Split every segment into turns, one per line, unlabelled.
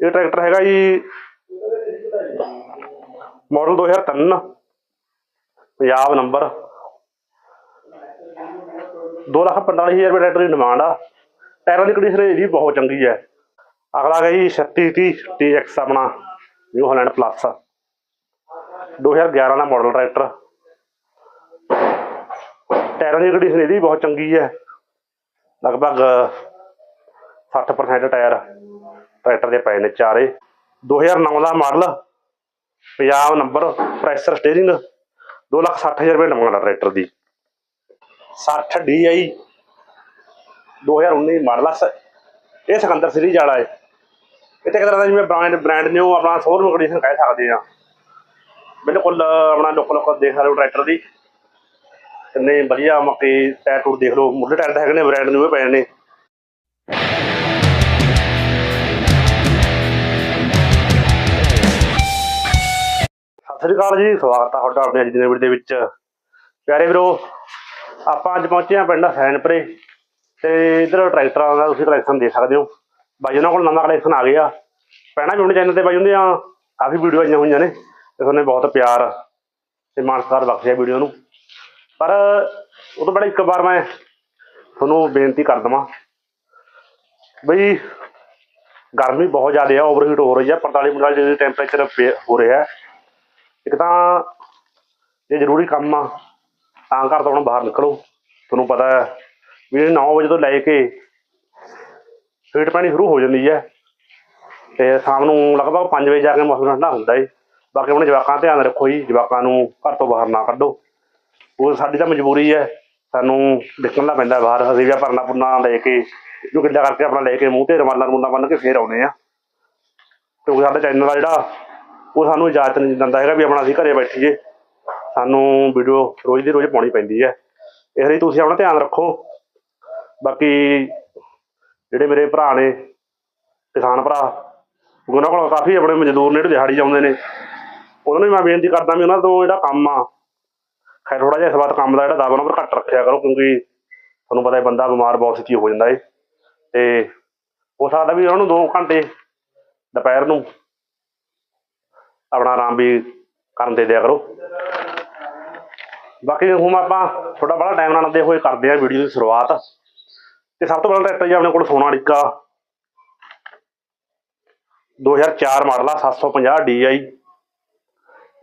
ਇਹ ਟਰੈਕਟਰ ਹੈਗਾ ਜੀ ਮਾਡਲ 2003 ਪੰਜਾਬ ਨੰਬਰ 245000 ਰੁਪਏ ਟਰੈਕਟਰ ਦੀ ਡਿਮਾਂਡ ਆ। ਟਾਇਰਾਂ ਦੀ ਕੰਡੀਸ਼ਨ ਇਹਦੀ ਬਹੁਤ ਚੰਗੀ ਹੈ। ਅਗਲਾ ਹੈ ਜੀ 3630 TX ਆਪਣਾ ਨਿਊ ਹਾਲੈਂਡ ਪਲੱਸ 2011 ਦਾ ਮਾਡਲ ਟਰੈਕਟਰ। ਟਾਇਰਾਂ ਦੀ ਕੰਡੀਸ਼ਨ ਇਹਦੀ ਬਹੁਤ ਚੰਗੀ ਹੈ। ਲਗਭਗ 60% ਟਾਇਰ। ਟਰੈਕਟਰ ਦੇ ਪਏ ਨੇ ਚਾਰੇ। 2009 ਦਾ model, Punjab number, pressure steering 260000 ਰੁਪਏ ਡਿਮਾਂਡ ਆ ਟਰੈਕਟਰ ਦੀ। 60 DI 2019 ਮਾਡਲ ਆ। ਸ- ਇਹ ਸਿਕੰਦਰ ਸੀਰੀਜ਼ ਵਾਲਾ ਹੈ। ਇਹ ਤੇ ਇੱਕ ਤਰ੍ਹਾਂ ਦਾ ਜਿਵੇਂ ਬ੍ਰਾਂਡ ਬ੍ਰਾਂਡ ਨਿਊ ਆਪਣਾ ਸ਼ੋਰੂਮ ਕੰਡੀਸ਼ਨ ਕਹਿ ਸਕਦੇ ਆ ਬਿਲਕੁਲ, ਆਪਣਾ ਲੋਕ ਲੋਕ ਦੇਖ ਰਹੇ ਹੋ ਟਰੈਕਟਰ ਦੀ। ਕਿੰਨੇ ਵਧੀਆ ਮੱਕੇ, ਟਾਇਰ ਟੂਰ ਦੇਖ ਲਓ। ਮੁੱਢਲੇ ਟਾਇਰ ਤਾਂ ਹੈਗੇ ਨੇ ਬ੍ਰਾਂਡ ਨਿਊ ਪਏ ਨੇ। ਸਤਿ ਸ੍ਰੀ ਅਕਾਲ ਜੀ, ਸਵਾਗਤ ਆ ਤੁਹਾਡਾ ਆਪਣੇ ਅੱਜ ਦੀ ਵੀਡੀਓ ਦੇ ਵਿੱਚ। ਪਿਆਰੇ ਵੀਰੋ, ਆਪਾਂ ਅੱਜ ਪਹੁੰਚੇ ਆ ਪਿੰਡ ਹਸੈਨਪੁਰੇ ਤੇ ਇਧਰ ਟਰੈਕਟਰਾਂ ਦਾ ਤੁਸੀਂ ਕਲੈਕਸ਼ਨ ਦੇਖ ਸਕਦੇ ਹੋ। ਬਾਈ ਉਹਨਾਂ ਕੋਲ ਨਵਾਂ ਕਲੈਕਸ਼ਨ ਆ ਗਿਆ। ਪਹਿਲਾਂ ਵੀ ਆਪਣੇ ਚੈਨਲ ਤੇ ਬਾਈ ਹੁੰਦੇ ਆ, ਕਾਫੀ ਵੀਡੀਓ ਆਈਆਂ ਹੋਈਆਂ ਨੇ ਤੇ ਤੁਹਾਨੂੰ ਬਹੁਤ ਪਿਆਰ ਤੇ ਮਾਣ ਸਤਿਕਾਰ ਬਖਸ਼ਿਆ ਵੀਡੀਓ ਨੂੰ। ਪਰ ਉਹ ਤੋਂ ਪਹਿਲਾਂ ਇੱਕ ਵਾਰ ਮੈਂ ਤੁਹਾਨੂੰ ਬੇਨਤੀ ਕਰ ਦਵਾਂ ਬਈ, ਗਰਮੀ ਬਹੁਤ ਜ਼ਿਆਦਾ ਆ ਓਵਰਹੀਟ ਹੋ ਰਹੀ ਹੈ 45 45 ਡਿਗਰੀ ਟੈਂਪਰੇਚਰ ਹੋ ਰਿਹਾ। ਹੈ ਇੱਕ ਤਾਂ ਜੇ ਜ਼ਰੂਰੀ ਕੰਮ ਆ, ਤਾਂ ਘਰ ਤੋਂ ਬਾਹਰ ਨਿਕਲੋ। ਤੁਹਾਨੂੰ ਪਤਾ ਹੈ ਵੀ 9 ਵਜੇ ਤੋਂ ਲੈ ਕੇ ਫੀਟ ਪੈਣੀ ਸ਼ੁਰੂ ਹੋ ਜਾਂਦੀ ਹੈ। ਤੇ ਸ਼ਾਮ ਨੂੰ ਲਗਭਗ 5 ਵਜੇ ਜਾ ਕੇ ਮੌਸਮ ਠੰਡਾ ਹੁੰਦਾ ਏ। ਬਾਕੀ ਆਪਣੇ ਜਵਾਕਾਂ ਦਾ ਧਿਆਨ ਰੱਖੋ ਜੀ, ਜਵਾਕਾਂ ਨੂੰ ਘਰ ਤੋਂ ਬਾਹਰ ਨਾ ਕੱਢੋ। ਉਹ ਸਾਡੀ ਤਾਂ ਮਜਬੂਰੀ ਹੈ, ਸਾਨੂੰ ਨਿਕਲਣਾ ਪੈਂਦਾ ਬਾਹਰ। ਅਸੀਂ ਵੀ ਭਰਨਾ ਪੁਰਨਾ ਲੈ ਕੇ, ਜੋ ਗਿੱਲਾ ਕਰਕੇ ਆਪਣਾ ਲੈ ਕੇ ਮੂੰਹ ਤੇ ਰਮਾਲਾ ਰਮੂਲਾ ਬੰਨ ਕੇ ਫੇਰ ਆਉਨੇ ਆ ਕਿਉਂਕਿ ਸਾਡਾ ਚੈਨਲ ਆ ਜਿਹੜਾ ਉਹ ਸਾਨੂੰ ਇਜਾਜ਼ਤ ਨਹੀਂ ਦਿੰਦਾ ਹੈਗਾ ਵੀ ਆਪਣਾ ਅਸੀਂ ਘਰੇ ਬੈਠੀਏ। ਸਾਨੂੰ ਵੀਡੀਓ ਰੋਜ਼ ਦੀ ਰੋਜ਼ ਪਾਉਣੀ ਪੈਂਦੀ ਹੈ। ਇਸ ਲਈ ਤੁਸੀਂ ਆਪਣਾ ਧਿਆਨ ਰੱਖੋ। ਬਾਕੀ ਜਿਹੜੇ ਮੇਰੇ ਭਰਾ ਨੇ, ਕਿਸਾਨ ਭਰਾ ਉਹਨਾਂ ਕੋਲ ਕਾਫੀ ਆਪਣੇ ਮਜ਼ਦੂਰ ਨੇ, ਜਿਹੜੇ ਦਿਹਾੜੀ ਜਾਂਦੇ ਨੇ। ਉਹਨਾਂ ਨੂੰ ਵੀ ਮੈਂ ਬੇਨਤੀ ਕਰਦਾ ਵੀ ਉਹਨਾਂ ਤੋਂ ਜਿਹੜਾ ਕੰਮ ਆ, ਖੈਰ ਥੋੜਾ ਜਿਹਾ ਇਸ ਵਾਰ ਕੰਮ ਦਾ ਜਿਹੜਾ ਦਾਵਾ ਨੰਬਰ ਘੱਟ ਰੱਖਿਆ ਕਰੋ, ਕਿਉਂਕਿ ਤੁਹਾਨੂੰ ਪਤਾ ਹੈ ਬੰਦਾ ਬਿਮਾਰ ਬਹੁਤ ਛੇਤੀ ਹੋ ਜਾਂਦਾ ਏ। ਤੇ ਹੋ ਸਕਦਾ ਵੀ ਉਹਨਾਂ ਨੂੰ 2 ਘੰਟੇ ਦੁਪਹਿਰ ਨੂੰ ਆਪਣਾ ਆਰਾਮ ਵੀ ਕਰਨ ਦੇ ਦਿਆ ਕਰੋ। ਬਾਕੀ ਹੁਣ ਆਪਾਂ ਥੋੜਾ ਬੜਾ ਟਾਈਮ ਨਾਲ ਲੰਦੇ ਹੋਏ ਕਰਦੇ ਆ ਵੀਡੀਓ ਦੀ ਸ਼ੁਰੂਆਤ। ਤੇ ਸਭ ਤੋਂ ਪਹਿਲਾਂ ਟਰੈਕਟਰ ਜੀ ਆਪਣੇ ਕੋਲ ਸੋਨਾ ਸੋਨਾਲੀਕਾ 2004 ਮਾਡਲ ਆ 750 DI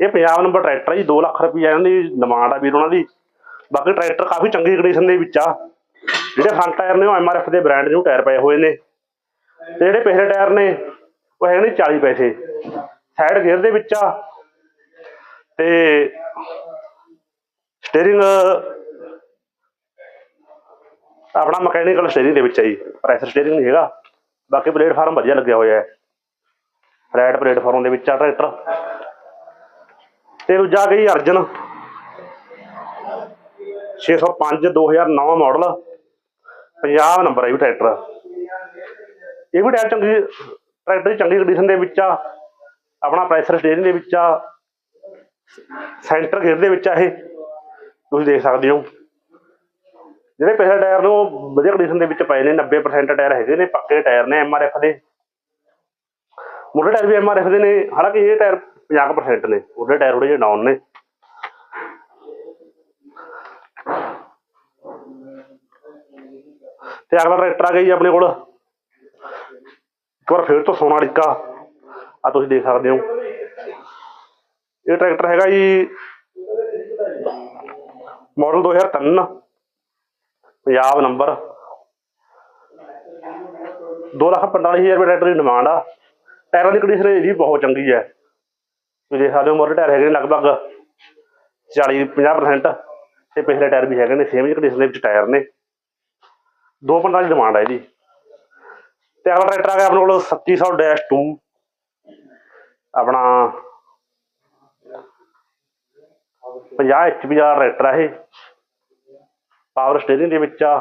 ਇਹ ਪੰਜਾਬ ਨੰਬਰ ਟਰੈਕਟਰ ਹੈ ਜੀ 2 ਲੱਖ ਰੁਪਈਆ ਇਹਨਾਂ ਦੀ ਡਿਮਾਂਡ ਆ ਵੀਰ ਉਹਨਾਂ ਦੀ। ਬਾਕੀ ਟਰੈਕਟਰ ਕਾਫੀ ਚੰਗੀ ਕੰਡੀਸ਼ਨ ਦੇ ਵਿੱਚ ਆ। ਜਿਹੜੇ ਫਰੰਟ ਟਾਇਰ ਨੇ ਉਹ ਐਮਆਰਐਫ ਦੇ ਬ੍ਰਾਂਡ ਨੂੰ ਟਾਇਰ ਪਏ ਹੋਏ ਨੇ। ਤੇ ਜਿਹੜੇ ਪਿਛਲੇ ਟਾਇਰ ਨੇ, ਉਹ ਹੈਗੇ ਨੇ 40 ਪੈਸੇ। ਸਾਈਡ ਗੇਅਰ ਦੇ ਵਿੱਚ ਆ। ਤੇ ਸਟੀਅਰਿੰਗ ਆਪਣਾ ਮਕੈਨੀਕਲ ਸਟੀਅਰਿੰਗ ਦੇ ਵਿੱਚ ਹੈ ਜੀ। ਪ੍ਰੈਸ਼ਰ ਸਟੀਅਰਿੰਗ ਨਹੀਂ ਹੈਗਾ। ਬਾਕੀ ਪਲੇਟਫਾਰਮ ਵਧੀਆ ਲੱਗਿਆ ਹੋਇਆ ਹੈ। ਰੈਡ ਪਲੇਟਫਾਰਮ ਦੇ ਵਿੱਚ ਆ ਟਰੈਕਟਰ ਤੇ ਦੂਜਾ ਗਈ ਅਰਜਨ। 605 2009 ਮਾਡਲ ਪੰਜਾਬ ਨੰਬਰ ਹੈ ਵੀ ਟਰੈਕਟਰ ਇਹ ਵੀ ਟਾਇਰ ਚੰਗੀ ਟਰੈਕਟਰ ਦੀ ਚੰਗੀ ਕੰਡੀਸ਼ਨ ਦੇ ਵਿੱਚ ਆ। ਆਪਣਾ ਪ੍ਰੈਸ਼ਰ ਸਟੇਰਿੰਗ ਦੇ ਵਿੱਚ ਆ ਸੈਂਟਰ ਗੇਅਰ ਦੇ ਵਿੱਚ ਆ ਇਹ। ਤੁਸੀਂ ਦੇਖ ਸਕਦੇ ਹੋ। ਜਿਹੜੇ ਪਿਛਲੇ ਟਾਇਰ ਨੇ ਉਹ ਵਧੀਆ ਕੰਡੀਸ਼ਨ ਦੇ ਵਿੱਚ ਪਏ ਨੇ 90% ਟਾਇਰ ਹੈਗੇ ਨੇ, ਪੱਕੇ ਟਾਇਰ ਨੇ ਐਮਆਰਐਫ ਦੇ। ਮੁੱਢੇ ਟਾਇਰ ਵੀ ਐਮਆਰਐਫ ਦੇ ਨੇ, ਹਾਲਾਂਕਿ ਇਹ ਟਾਇਰ 50% ਨੇ ਉਹਦੇ ਟਾਇਰ ਥੋੜੇ ਜਿਹੇ ਡਾਊਨ ਨੇ। ਤੇ ਅਗਲਾ ਟਰੈਕਟਰ ਆ ਗਿਆ ਜੀ ਆਪਣੇ ਕੋਲ। ਇੱਕ ਵਾਰ ਫੇਰ ਤੋਂ ਸੋਨਾਲੀਕਾ ਆ ਤੁਸੀਂ ਦੇਖ ਸਕਦੇ ਹੋ। ਇਹ ਟਰੈਕਟਰ ਹੈਗਾ ਜੀ ਮਾਡਲ 2003 ਪੰਜਾਬ ਨੰਬਰ 245000 ਰੁਪਏ ਟਰੈਕਟਰ ਦੀ ਡਿਮਾਂਡ ਆ। ਟਾਇਰਾਂ ਦੀ ਕੰਡੀਸ਼ਨ ਇਹਦੀ ਬਹੁਤ ਚੰਗੀ ਹੈ। ਤੁਸੀਂ ਦੇਖ ਸਕਦੇ ਹੋ ਮੋਟਰ ਟਾਇਰ ਹੈਗੇ ਨੇ ਲਗਭਗ 40 50% ਤੇ ਪਿਛਲੇ ਟਾਇਰ ਵੀ ਹੈਗੇ ਨੇ ਸੇਮ ਜਿਹੀ ਕੰਡੀਸ਼ਨ ਦੇ ਵਿੱਚ ਟਾਇਰ ਨੇ। 2.5 ਦੀ ਡਿਮਾਂਡ ਹੈ ਇਹਦੀ ਤੇ ਅਗਲਾ ਟਰੈਕਟਰ ਆ ਗਿਆ ਆਪਣੇ ਕੋਲ 3700-2 ਆਪਣਾ 50 HP ਦਾ ਟਰੈਕਟਰ ਆ ਇਹ। ਪਾਵਰ ਸਟੀਅਰਿੰਗ ਦੇ ਵਿੱਚ ਆ।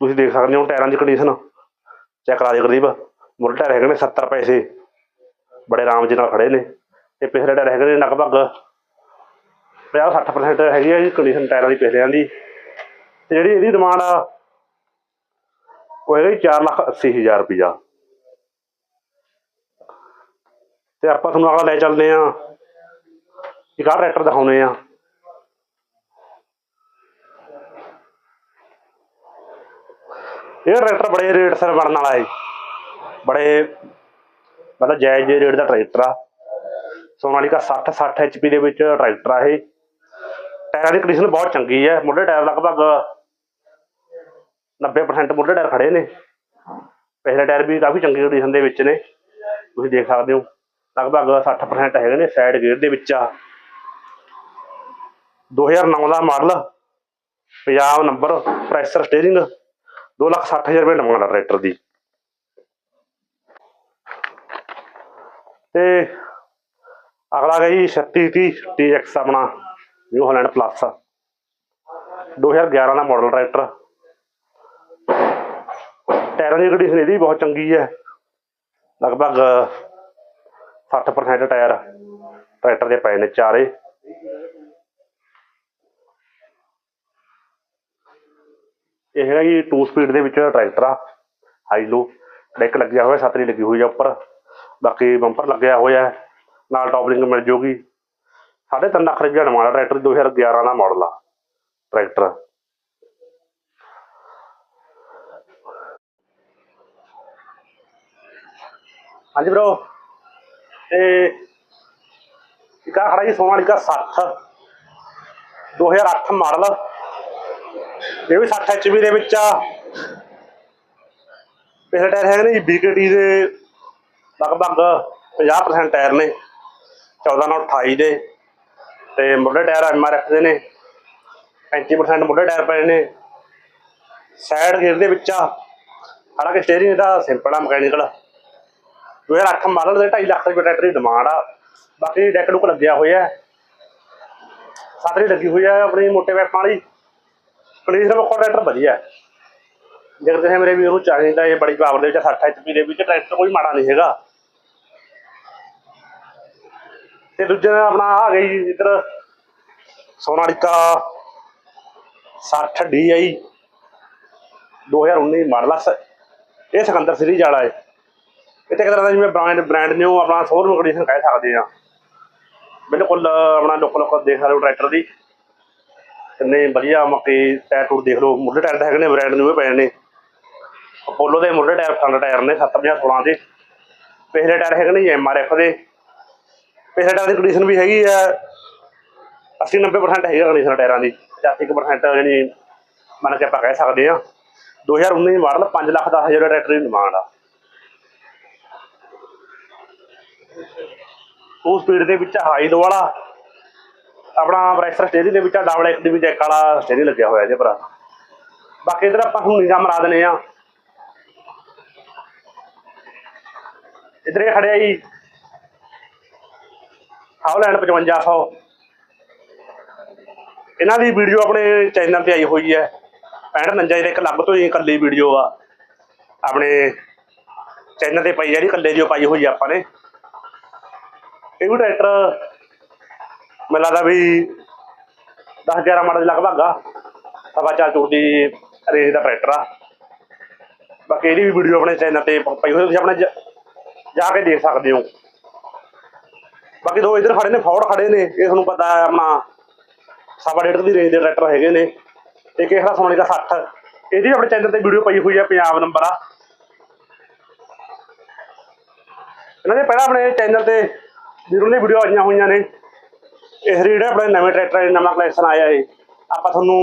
ਤੁਸੀਂ ਦੇਖ ਸਕਦੇ ਹੋ ਟਾਇਰਾਂ ਦੀ ਕੰਡੀਸ਼ਨ ਚੈੱਕ ਕਰਾ ਦਿਓ ਗਰੀਬ ਮੁੱਲ ਟਾਇਰ ਹੈਗੇ ਨੇ 70 ਪੈਸੇ। ਬੜੇ ਆਰਾਮ ਜੀ ਨਾਲ ਖੜੇ ਨੇ। ਤੇ ਪਿਛਲੇ ਟਾਇਰ ਹੈਗੇ ਨੇ ਲਗਭਗ 50 60% ਹੈਗੀ ਆ ਜੀ ਕੰਡੀਸ਼ਨ ਟਾਇਰਾਂ ਦੀ ਪਿਛਲਿਆਂ ਦੀ। ਤੇ ਜਿਹੜੀ ਇਹਦੀ ਡਿਮਾਂਡ ਆ, ਉਹ ਹੈਗੀ 4 ਲੱਖ 80 ਹਜ਼ਾਰ ਰੁਪਈਆ। ਤੇ ਆਪਾਂ ਤੁਹਾਨੂੰ ਅਗਲਾ ਲੈ ਚੱਲਦੇ ਆ ਇੱਕ ਆਹ ਟਰੈਕਟਰ ਦਿਖਾਉਨੇ ਆ ਇਹ ਟਰੈਕਟਰ ਬੜੇ ਰੇਟ ਸਿਰ ਬਣਨ ਵਾਲਾ ਹੈ। ਬੜੇ ਮਤਲਬ ਜਾਇਜ਼ ਰੇਟ ਦਾ ਟਰੈਕਟਰ ਆ। ਸੋਨਾਲੀਕਾ 60 60 HP ਦੇ ਵਿੱਚ ਟਰੈਕਟਰ ਆ ਇਹ। ਟਾਇਰਾਂ ਦੀ ਕੰਡੀਸ਼ਨ ਬਹੁਤ ਚੰਗੀ ਹੈ। ਮੋਢੇ ਟਾਇਰ ਲਗਭਗ 90% ਮੋਢੇ ਟਾਇਰ ਖੜੇ ਨੇ। ਪਿਛਲੇ ਟਾਇਰ ਵੀ ਕਾਫੀ ਚੰਗੀ ਕੰਡੀਸ਼ਨ ਦੇ ਵਿੱਚ ਨੇ। ਤੁਸੀਂ ਦੇਖ ਸਕਦੇ ਹੋ। ਲਗਭਗ 60% ਹੈਗੇ ਨੇ ਸਾਈਡ ਗੇਅਰ ਦੇ ਵਿੱਚ ਆ। 2009 ਦਾ model, Punjab number pressure steering 260000 ਰੁਪਏ ਡਿਮਾਂਡ ਆ ਟਰੈਕਟਰ ਦੀ। ਤੇ ਅਗਲਾ ਗਿਆ ਜੀ 3630 TX ਆਪਣਾ ਨਿਊ ਹਾਲੈਂਡ ਪਲੱਸ 2011 ਦਾ ਮਾਡਲ ਟਰੈਕਟਰ ਟਾਇਰਾਂ ਦੀ ਕੰਡੀਸ਼ਨ ਇਹਦੀ ਬਹੁਤ ਚੰਗੀ ਹੈ। ਲਗਭਗ 60% ਟਾਇਰ ਟਰੈਕਟਰ ਦੇ ਪਏ ਨੇ ਚਾਰੇ। ਇਹ ਹੈਗਾ ਜੀ 2 ਸਪੀਡ ਦੇ ਵਿੱਚ ਟਰੈਕਟਰ ਆ ਹਾਈ ਲੋ ਡੈਕ ਲੱਗਿਆ ਹੋਇਆ ਛਤਰੀ ਲੱਗੀ ਹੋਈ ਆ ਉੱਪਰ। ਬਾਕੀ ਬੰਪਰ ਲੱਗਿਆ ਹੋਇਆ ਨਾਲ ਟੌਪਲਿੰਗ ਮਿਲ ਜੂਗੀ। ਸਾਢੇ ਤਿੰਨ ਲੱਖ ਰੁਪਏ ਡਿਮਾਂਡ ਆ ਟਰੈਕਟਰ ਦੀ 2011 ਦਾ ਮਾਡਲ ਆ ਟਰੈਕਟਰ। ਹਾਂਜੀ ਬ్రో ਤੇ ਇੱਕ ਆ ਖੜਾ ਜੀ ਸੋਨਾਲੀਕਾ 60 2008 ਮਾਡਲ। ਇਹ ਵੀ 60 ਐਚਪੀ ਦੇ ਵਿੱਚ ਆ। ਪਿਛਲੇ ਟਾਇਰ ਹੈਗੇ ਨੇ ਜੀ BKT ਦੇ। ਲਗਭਗ 50% ਟਾਇਰ ਨੇ। 14 ਨਾਲ 28 ਦੇ। ਤੇ ਮੁੱਢੇ ਟਾਇਰ ਐਮਆਰਐਫ ਦੇ ਨੇ। 35% ਮੁੱਢੇ ਟਾਇਰ ਪਏ ਨੇ। ਸਾਈਡ ਗੇਅਰ ਦੇ ਵਿੱਚ ਆ। ਹਾਲਾਂਕਿ ਸਟੀਅਰਿੰਗ ਦਾ ਸਿੰਪਲ ਆ, ਮਕੈਨੀਕਲ। 2008 ਮਾਡਲ ਦੇ 2.5 ਲੱਖ ਰੁਪਏ ਟਰੈਕਟਰ ਦੀ ਡਿਮਾਂਡ ਆ। ਬਾਕੀ ਡੈਕ ਡੁੱਕ ਲੱਗਿਆ ਹੋਇਆ ਹੈ। ਸਾਤਰੀ ਲੱਗੀ ਹੋਈ ਹੈ ਆਪਣੀ ਮੋਟੇ ਪੈਪਾਂ ਵਾਲੀ। ਕੰਡੀਸ਼ਨ ਵਿੱਚ ਟਰੈਕਟਰ ਵਧੀਆ ਜੇਕਰ ਤੁਸੀਂ ਮੇਰੇ ਵੀਰ ਨੂੰ ਚਾਹੀਦਾ ਇਹ ਬੜੀ ਪਾਵਰ ਦੇ ਵਿੱਚ 60 HP ਦੇ ਵਿੱਚ ਟਰੈਕਟਰ ਕੋਈ ਮਾੜਾ ਨਹੀਂ ਹੈਗਾ। ਤੇ ਦੂਜੇ ਨਾਲ ਆਪਣਾ ਆ ਗਈ ਇਧਰ ਸੋਨਾਲੀਕਾ 60 DI 2019 ਮਾਡਲ ਆ। ਸ- ਇਹ ਸਿਕੰਦਰ ਸੀਰੀਜ਼ ਵਾਲਾ ਹੈ। ਇਹ ਤੇ ਇੱਕ ਤਰ੍ਹਾਂ ਦਾ ਜਿਵੇਂ ਬ੍ਰਾਂਡ ਬ੍ਰਾਂਡ ਨਿਊ ਆਪਣਾ ਸ਼ੋਰੂਮ ਕੰਡੀਸ਼ਨ ਕਹਿ ਸਕਦੇ ਆ ਬਿਲਕੁਲ, ਆਪਣਾ ਲੋਕਲ ਲੋਕਲ ਦੇਖ ਸਕਦੇ ਹੋ ਟਰੈਕਟਰ ਦੀ। ਕਿੰਨੇ ਵਧੀਆ ਮੱਕੇ ਟਾਇਰ ਟੂਰ ਦੇਖ ਲਓ। ਮੁੱਢਲੇ ਟਾਇਰ ਤਾਂ ਹੈਗੇ ਨੇ ਬ੍ਰਾਂਡ ਨਿਊ ਪਏ ਨੇ। ਅਪੋਲੋ ਦੇ ਮੁੱਢਲੇ ਟਾਇਰ ਫੰਡ ਟਾਇਰ ਨੇ 7016 ਦੇ। ਪਿਛਲੇ ਟਾਇਰ ਹੈਗੇ ਨੇ ਐਮ ਆਰ ਐਫ ਦੇ। ਪਿਛਲੇ ਟਾਇਰ ਦੀ ਕੰਡੀਸ਼ਨ ਵੀ ਹੈਗੀ ਆ 80 90% ਹੈਗੀ ਕੰਡੀਸ਼ਨ ਟਾਇਰਾਂ ਦੀ। 85% ਯਾਨੀ ਮੰਨ ਕੇ ਆਪਾਂ ਕਹਿ ਸਕਦੇ ਆ 2019 ਮਾਡਲ 5 ਲੱਖ 10 ਹਜ਼ਾਰ ਟਰੈਕਟਰ ਦੀ ਡਿਮਾਂਡ ਆ। ਉਹ ਸਪੀਡ ਦੇ ਵਿੱਚ ਹਾਈ ਦੋ ਵਾਲਾ। ਆਪਣਾ ਬ੍ਰੈਕਸਰ ਸਟੇਰੀ ਦੇ ਵਿੱਚ ਡਬਲ ਐਕਟ ਵੀ ਵਾਲਾ ਸਟੇਰੀ ਲੱਗਿਆ ਹੋਇਆ ਜੇ ਭਰਾ। ਬਾਕੀ ਇਧਰ ਆਪਾਂ ਹੁਣ ਨਿਗਾਹ ਮਰਾ ਦਨੇ ਆ ਇਧਰ ਇਹ ਖੜਿਆ ਜੀ। ਹਾਉਲੈਂਡ 5500 ਇਹਨਾਂ ਦੀ ਵੀਡੀਓ ਆਪਣੇ ਚੈਨਲ ਤੇ ਆਈ ਹੋਈ ਹੈ। 65 ਦੇ ਇੱਕ ਲੱਗ ਤੋਂ ਹੀ ਇਕੱਲੀ ਵੀਡੀਓ ਆ। ਆਪਣੇ ਚੈਨਲ ਤੇ ਪਈ ਜਿਹੜੀ ਇਕੱਲੇ ਦੀ ਪਾਈ ਹੋਈ ਆ ਆਪਾਂ ਨੇ। ਇਹ ਵੀ ਟਰੈਕਟਰ ਮੈਨੂੰ ਲੱਗਦਾ ਵੀ 10 11 ਮਾਡਲ ਦੇ ਲਗਭਗ ਆ। ਸਵਾ ਚਾਰ ਚੂਰ ਦੀ ਰੇਂਜ ਦਾ ਟਰੈਕਟਰ ਆ। ਬਾਕੀ ਇਹਦੀ ਵੀ ਵੀਡੀਓ ਆਪਣੇ ਚੈਨਲ ਤੇ ਪਈ ਹੋਈ ਤੁਸੀਂ ਆਪਣੇ ਜਾ ਕੇ ਦੇਖ ਸਕਦੇ ਹੋ। ਬਾਕੀ ਦੋ ਇਧਰ ਖੜੇ ਨੇ ਫੌੜ ਖੜੇ ਨੇ। ਇਹ ਤੁਹਾਨੂੰ ਪਤਾ ਹੈ ਆਪਣਾ ਸਵਾ ਡੇਢ ਦੀ ਰੇਂਜ ਦੇ ਟਰੈਕਟਰ ਹੈਗੇ ਨੇ। ਇੱਕ ਇਹ ਖੜਾ ਸੋਨੀ ਦਾ 60 ਇਹਦੀ ਆਪਣੇ ਚੈਨਲ ਤੇ ਵੀਡੀਓ ਪਈ ਹੋਈ ਹੈ ਪੰਜਾਬ ਨੰਬਰ ਆ। ਇਹਨਾਂ ਦੇ ਪਹਿਲਾਂ ਆਪਣੇ ਚੈਨਲ ਤੇ ਵੀਰੋ ਨੇ ਵੀਡੀਓ ਆਈਆਂ ਹੋਈਆਂ ਨੇ। ਇਹ ਰੇਟ ਹੈ, ਆਪਣੇ ਨਵੇਂ ਟਰੈਕਟਰ ਦਾ ਨਵਾਂ ਕਲੈਕਸ਼ਨ ਆਇਆ ਏ ਆਪਾਂ ਤੁਹਾਨੂੰ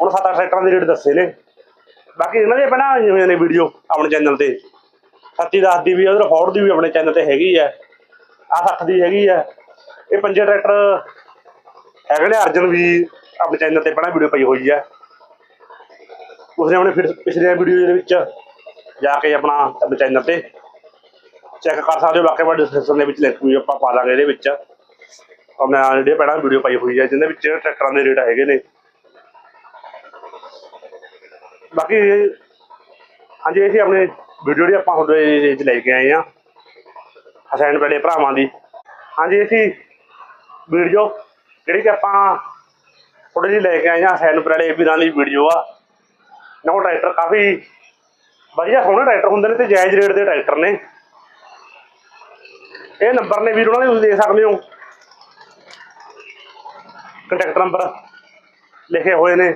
ਹੁਣ ਸੱਤ ਅੱਠ ਟਰੈਕਟਰਾਂ ਦੇ ਰੇਟ ਦੱਸੇ ਨੇ। ਬਾਕੀ ਇਹਨਾਂ ਦੇ ਪਹਿਲਾਂ ਆਈਆਂ ਹੋਈਆਂ ਨੇ ਵੀਡੀਓ ਆਪਣੇ ਚੈਨਲ ਤੇ। ਸੱਤੀ ਦਸ ਦੀ ਵੀ ਉਧਰ ਫੋਰਡ ਦੀ ਵੀ ਆਪਣੇ ਚੈਨਲ ਤੇ ਹੈਗੀ ਹੈ ਆ 60 ਦੀ ਹੈਗੀ ਹੈ ਇਹ ਪੰਜੇ ਟਰੈਕਟਰ ਹੈਗੇ ਨੇ, ਅਰਜਨ ਵੀ ਆਪਣੇ ਚੈਨਲ ਤੇ ਪਹਿਲਾਂ ਵੀਡੀਓ ਪਈ ਹੋਈ ਹੈ ਉਸਨੇ ਆਪਣੇ ਫਿਰ ਪਿਛਲੇ ਵੀਡੀਓ ਦੇ ਵਿੱਚ ਜਾ ਕੇ ਆਪਣਾ ਆਪਣੇ ਚੈਨਲ ਤੇ ਚੈੱਕ ਕਰ ਸਕਦੇ ਹੋ, ਬਾਕੀ ਮੈਂ ਡਿਸਕ੍ਰਿਪਸ਼ਨ ਦੇ ਵਿੱਚ ਲਿੰਕ ਵੀ ਆਪਾਂ ਪਾ ਦਾਂਗੇ ਇਹਦੇ ਵਿੱਚ। ਆਪਣਾ ਜਿਹੜੇ ਪਹਿਲਾਂ ਵੀਡੀਓ ਪਾਈ ਹੋਈ ਹੈ ਜਿਹਦੇ ਵਿੱਚ ਟਰੈਕਟਰਾਂ ਦੇ ਰੇਟ ਹੈਗੇ ਨੇ। ਬਾਕੀ ਹਾਂਜੀ ਇਹ ਸੀ ਆਪਣੇ ਵੀਡੀਓ ਜਿਹੜੀ ਆਪਾਂ ਹੁਣ ਵਿੱਚ ਲੈ ਕੇ ਆਏ ਆ, ਹਸੈਨ ਬੜੇ ਭਰਾਵਾਂ ਦੀ। ਹਾਂਜੀ, ਅਸੀਂ ਵੀਡੀਓ ਜਿਹੜੀ ਕਿ ਆਪਾਂ ਥੋੜੀ ਜਿਹੀ ਲੈ ਕੇ ਆਏ ਆ, ਹਸੈਨ ਬੜੇ ਵੀਰਾਂ ਦੀ ਵੀਡੀਓ ਆ। ਨਵਾਂ ਟਰੈਕਟਰ ਕਾਫੀ ਵਧੀਆ ਸੋਹਣੇ ਟਰੈਕਟਰ ਹੁੰਦੇ ਨੇ ਤੇ ਜਾਇਜ਼ ਰੇਟ ਦੇ ਟਰੈਕਟਰ ਨੇ। ਇਹ ਨੰਬਰ ਨੇ ਵੀਰ ਉਹਨਾਂ ਦੇ, ਤੁਸੀਂ ਦੇਖ ਸਕਦੇ ਹੋ। ਕੰਟੈਕਟ ਨੰਬਰ ਲਿਖੇ ਹੋਏ ਨੇ।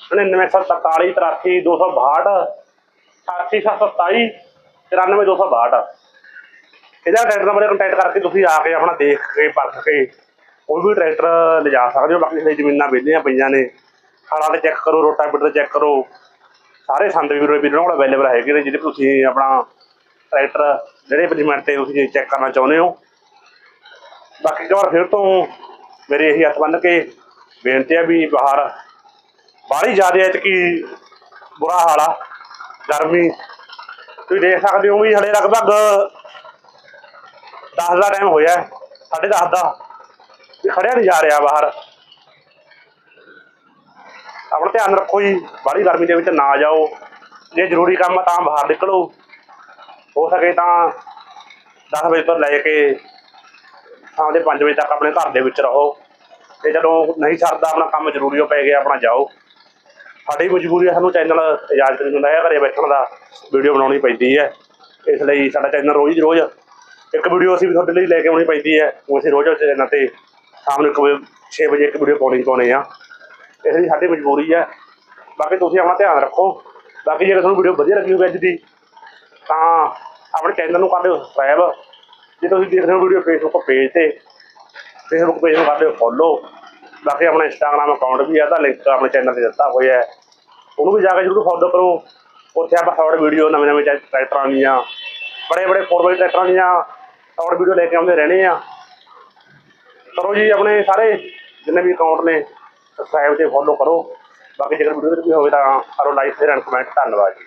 9943 83 262 88727 94262 ਇਹਦਾ ਟਰੈਕਟਰ ਨੰਬਰ ਕੰਟੈਕਟ ਕਰਕੇ ਤੁਸੀਂ ਆ ਕੇ ਆਪਣਾ ਦੇਖ ਕੇ ਪਰਖ ਕੇ ਕੋਈ ਵੀ ਟਰੈਕਟਰ ਲਿਜਾ ਸਕਦੇ ਹੋ। ਬਾਕੀ ਸਾਡੀ ਜ਼ਮੀਨਾਂ ਵਿਹਲੀਆਂ ਪਈਆਂ ਨੇ। ਖਾਲਾਂ ਤੇ ਚੈੱਕ ਕਰੋ, ਰੋਟਾਵੇਟਰ ਚੈੱਕ ਕਰੋ। ਸਾਰੇ ਸੰਦ ਵੀ ਵੀਰੋ ਵੀਰੋ ਕੋਲ ਅਵੇਲੇਬਲ ਹੈਗੇ ਨੇ, ਜਿਹਦੇ ਤੁਸੀਂ ਆਪਣਾ ਟਰੈਕਟਰ ਜਿਹੜੇ ਪਜਮੈਂਟ ਤੇ ਤੁਸੀਂ ਚੈੱਕ ਕਰਨਾ ਚਾਹੁੰਦੇ ਹੋ। ਬਾਕੀ ਇੱਕ ਵਾਰ ਫਿਰ ਤੋਂ ਮੇਰੇ ਇਹੀ ਹੱਥ ਬੰਨ ਕੇ ਬੇਨਤੀ ਹੈ ਵੀ ਬਾਹਰ ਬਾਹਲੀ ਜ਼ਿਆਦਾ ਕਿ ਬੁਰਾ ਹਾਲ ਆ। ਗਰਮੀ ਤੁਸੀਂ ਦੇਖ ਸਕਦੇ ਹੋ ਵੀ ਹਲੇ ਲਗਭਗ 10 ਦਾ ਟਾਈਮ ਹੋਇਆ ਹੈ, ਸਾਢੇ 10 ਦਾ ਖੜਿਆ ਨਹੀਂ ਜਾ ਰਿਹਾ ਬਾਹਰ। ਆਪਣਾ ਧਿਆਨ ਰੱਖੋ ਜੀ ਬਾਹਲੀ ਗਰਮੀ ਦੇ ਵਿੱਚ ਨਾ ਜਾਓ। ਜੇ ਜ਼ਰੂਰੀ ਕੰਮ ਆ ਤਾਂ ਬਾਹਰ ਨਿਕਲੋ। ਹੋ ਸਕੇ ਤਾਂ 10 ਵਜੇ ਤੋਂ ਲੈ ਕੇ ਸ਼ਾਮ ਦੇ 5 ਵਜੇ ਤੱਕ ਆਪਣੇ ਘਰ ਦੇ ਵਿੱਚ ਰਹੋ। ਤੇ ਜਦੋਂ ਨਹੀਂ ਸਰਦਾ, ਆਪਣਾ ਕੰਮ ਜ਼ਰੂਰੀ ਹੋ ਪੈ ਗਿਆ, ਆਪਣਾ ਜਾਓ। ਸਾਡੀ ਮਜਬੂਰੀ ਹੈ, ਸਾਨੂੰ ਚੈਨਲ ਇਜਾਜ਼ਤ ਨਹੀਂ ਦਿੰਦਾ ਹੈ ਘਰੇ ਬੈਠਣ ਦਾ ਵੀਡੀਓ ਬਣਾਉਣੀ ਪੈਂਦੀ ਹੈ। ਇਸ ਲਈ ਸਾਡਾ ਚੈਨਲ ਰੋਜ਼ ਰੋਜ਼ ਇੱਕ ਵੀਡੀਓ ਅਸੀਂ ਵੀ ਤੁਹਾਡੇ ਲਈ ਲੈ ਕੇ ਆਉਣੀ ਪੈਂਦੀ ਹੈ। ਉਹ ਅਸੀਂ ਰੋਜ਼ ਚੈਨਲ ਤੇ ਸ਼ਾਮ ਨੂੰ 1 ਵਜੇ 6 ਵਜੇ ਇੱਕ ਵੀਡੀਓ ਪਾਉਣੀ ਪਾਉਣੇ ਆ। ਇਸ ਲਈ ਸਾਡੀ ਮਜਬੂਰੀ ਹੈ। ਬਾਕੀ ਤੁਸੀਂ ਆਪਣਾ ਧਿਆਨ ਰੱਖੋ। ਬਾਕੀ ਜੇ ਤੁਹਾਨੂੰ ਵੀਡੀਓ ਵਧੀਆ ਲੱਗੀ ਹੋਵੇ ਅੱਜ ਦੀ, ਤਾਂ ਆਪਣੇ ਚੈਨਲ ਨੂੰ ਕਰ ਲਿਓ ਸਬਸਕ੍ਰਾਈਬ ਜੇ ਤੁਸੀਂ ਦੇਖ ਰਹੇ ਹੋ ਵੀਡੀਓ ਫੇਸਬੁੱਕ ਪੇਜ ਤੇ ਫੇਸਬੁੱਕ ਪੇਜ ਨੂੰ ਕਰ ਲਿਓ ਫੋਲੋ ਬਾਕੀ ਆਪਣਾ ਇੰਸਟਾਗ੍ਰਾਮ ਅਕਾਊਂਟ ਵੀ ਹੈ ਤਾਂ ਲਿੰਕ ਆਪਣੇ ਚੈਨਲ ਤੇ ਦਿੱਤਾ ਹੋਇਆ ਹੈ। ਉਹਨੂੰ ਵੀ ਜਾ ਕੇ ਜ਼ਰੂਰ ਫੋਲੋ ਕਰੋ। ਉੱਥੇ ਆਪਾਂ ਸ਼ਾਰਟ ਵੀਡੀਓ ਨਵੇਂ ਨਵੇਂ ਟਰੈਕਟਰਾਂ ਦੀਆਂ, ਬੜੇ ਬੜੇ ਫੋਰ ਟਰੈਕਟਰਾਂ ਦੀਆਂ ਸ਼ਾਰਟ ਵੀਡੀਓ ਲੈ ਕੇ ਆਉਂਦੇ ਰਹਿਣੇ ਆ। ਕਰੋ ਜੀ ਆਪਣੇ ਸਾਰੇ, ਜਿੰਨੇ ਵੀ ਅਕਾਊਂਟ ਨੇ ਸਬਸਕ੍ਰਾਈਬ ਤੇ ਫੋਲੋ ਕਰੋ। ਬਾਕੀ ਜੇਕਰ ਵੀਡੀਓ ਵਿੱਚ ਵੀ ਹੋਵੇ ਤਾਂ ਕਰੋ ਲਾਈਕ ਸ਼ੇਅਰ ਐਂਡ ਕਮੈਂਟ ਧੰਨਵਾਦ ਜੀ।